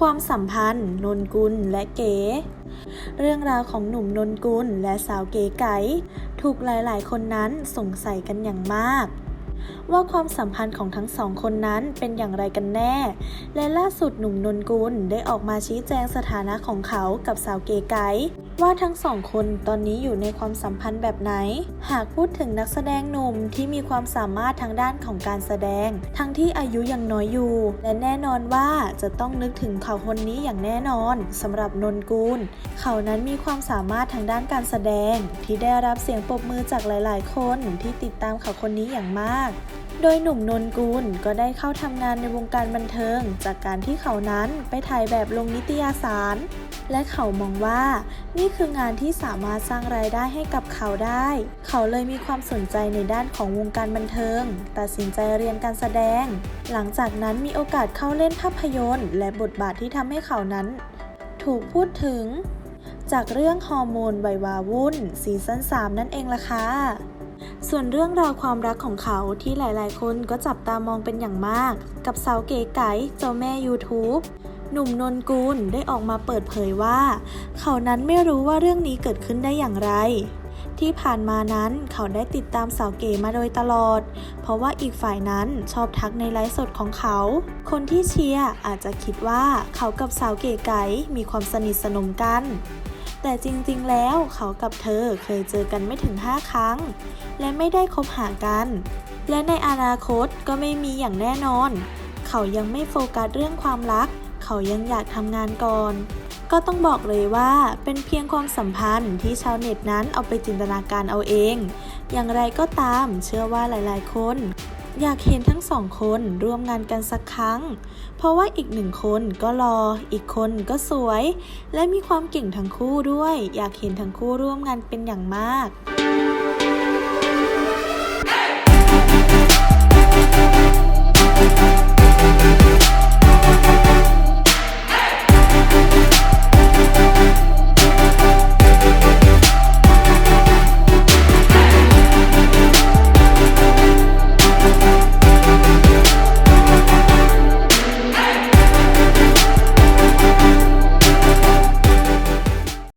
ความสัมพันธ์ นนกุลและเก๋ เรื่องราวของหนุ่มนนกุลและสาวเก๋ไก๋ถูกหลายๆ คนนั้นสงสัยกันอย่างมาก ว่าความสัมพันธ์ของทั้งสองคนนั้นเป็นอย่างไรกันแน่ และล่าสุดหนุ่มนนกุลได้ออกมาชี้แจงสถานะของเขากับสาวเก๋ไก๋ ว่าทั้งสองคนตอนนี้อยู่ในความสัมพันธ์แบบไหน หากพูดถึงนักแสดงหนุ่มที่มีความสามารถทางด้านของการแสดง ทั้งที่อายุยังน้อยอยู่ และแน่นอนว่าจะต้องนึกถึงเขาคนนี้อย่างแน่นอนสำหรับนนกุลเขานั้นมีความสามารถทางด้านการแสดง ที่ได้รับเสียงปรบมือจากหลาย ๆ คนที่ติดตามเขาคนนี้อย่างมากโดยหนุ่มนนกุลก็ได้เข้าทำงานในวงการบันเทิง จากการที่เขานั้นไปถ่ายแบบลงนิตยสาร และเขามองว่านี่ี่คืองานที่สามารถสร้างรายได้ให้กับเขาได้ เขาเลยมีความสนใจในด้านของวงการบันเทิง ตัดสินใจเรียนการแสดง หลังจากนั้นมีโอกาสเข้าเล่นภาพยนตร์ และบทบาทที่ทำให้เขานั้น ถูกพูดถึง จากเรื่องฮอร์โมนวัยวาวุ่นซีซั่น3นั่นเองล่ะค่ะส่วนเรื่องราวความรักของเขาที่หลายๆ คนก็จับตามองเป็นอย่างมาก กับสาวเก๋ไก๋เจ้าแม่ YouTube หนุ่มนนกุลได้ออกมาเปิดเผยว่า เขานั้นไม่รู้ว่าเรื่องนี้เกิดขึ้นได้อย่างไร ที่ผ่านมานั้นเขาได้ติดตามสาวเก๋มาโดยตลอด เพราะว่าอีกฝ่ายนั้นชอบทักในไลฟ์สดของเขา คนที่เชียร์อาจจะคิดว่าเขากับสาวเก๋ไก๋มีความสนิทสนมกัน แต่จริงๆ แล้วเขากับเธอเคยเจอกันไม่ถึง 5 ครั้ง และไม่ได้คบหากัน และในอนาคตก็ไม่มีอย่างแน่นอน เขายังไม่โฟกัสเรื่องความรัก เขายังอยากทำงานก่อน ก็ต้องบอกเลยว่าเป็นเพียงความสัมพันธ์ที่ชาวเน็ตนั้นเอาไปจินตนาการเอาเอง อย่างไรก็ตามเชื่อว่าหลายๆ คน อยากเห็นทั้งสองคนร่วมงานกันสักครั้ง เพราะว่าอีกหนึ่งคนก็รอ อีกคนก็สวย และมีความเก่งทั้งคู่ด้วย อยากเห็นทั้งคู่ร่วมงานเป็นอย่างมาก